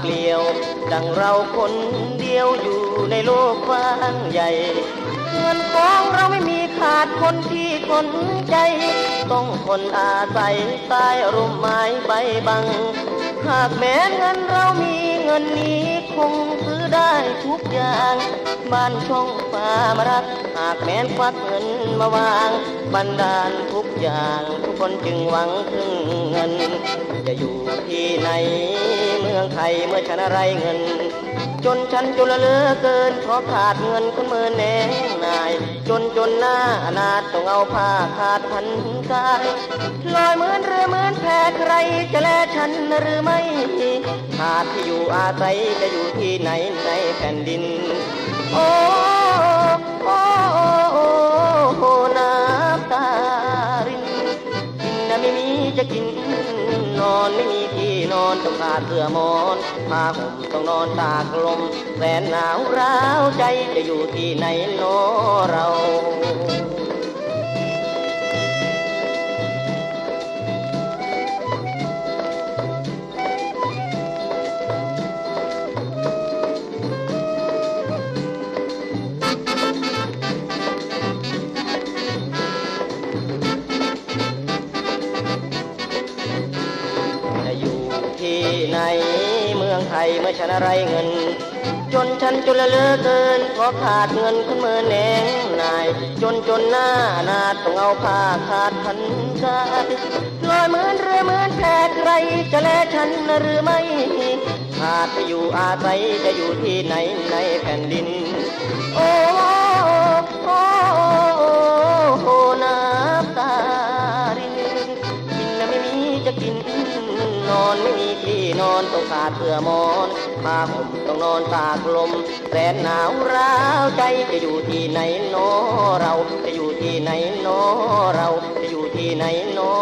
เปลี่ยว ดังเราคนเดียวอยู่ในโลกกว้างใหญ่ เงินของเราไม่มีขาดคนที่คนใจ ต้องคนอาศัยใต้ร่มไม้ใบบัง หากแม้เงินเรามีเงินนี้คงซื้อได้ทุกอย่าง บ้านช่องฟ้ามารัก หากแม้นควักเงินมาวางบันดาลทุกอย่าง ทุกคนจึงหวังพึ่งเงิน จะอยู่ที่ไหนเมืองไทยเมื่อฉันอะไรเงิน จนฉันจนละเลือเกินเพราะขาดเงินคนเมื่อแนงนาย จนจนหน้าอนาถต้องเอาผ้าขาดพันกายลอยมือ จะแลฉันหรือไม่ขาดที่อยู่อาศัยจะอยู่ที่ไหนในแผ่นดินโอ้โอ้โอ้โอ้โอ้น้ำตารินกินนะไม่มีจะกิน นอนไม่มีที่นอนต้องขาดเสื้อมอนผ้าห่มต้องนอนตากลมแสนหนาวร้าวใจจะอยู่ที่ไหนโนเรา ที่ไหนเมืองไทยเมื่อฉันอะไรเงิน จนฉันจนละเลือเกินเพราะขาดเงินคนเมื่อแนงนาย จนจนหน้าหนาต้องเอาผ้าขาดพันกาลอยเหมือนเรือเหมือนแพใครจะแลฉันหรือไม่ขาดไปอยู่อาศัยจะอยู่ที่ไหนในแผ่นดิน ที่นอนต้องขาดเสื้อมอนผ้าห่มต้องนอนตากลมแสนหนาวร้าวใจจะอยู่ที่ไหนโนอเราจะอยู่ที่ไหนโนอเราจะอยู่ที่ไหนโนอ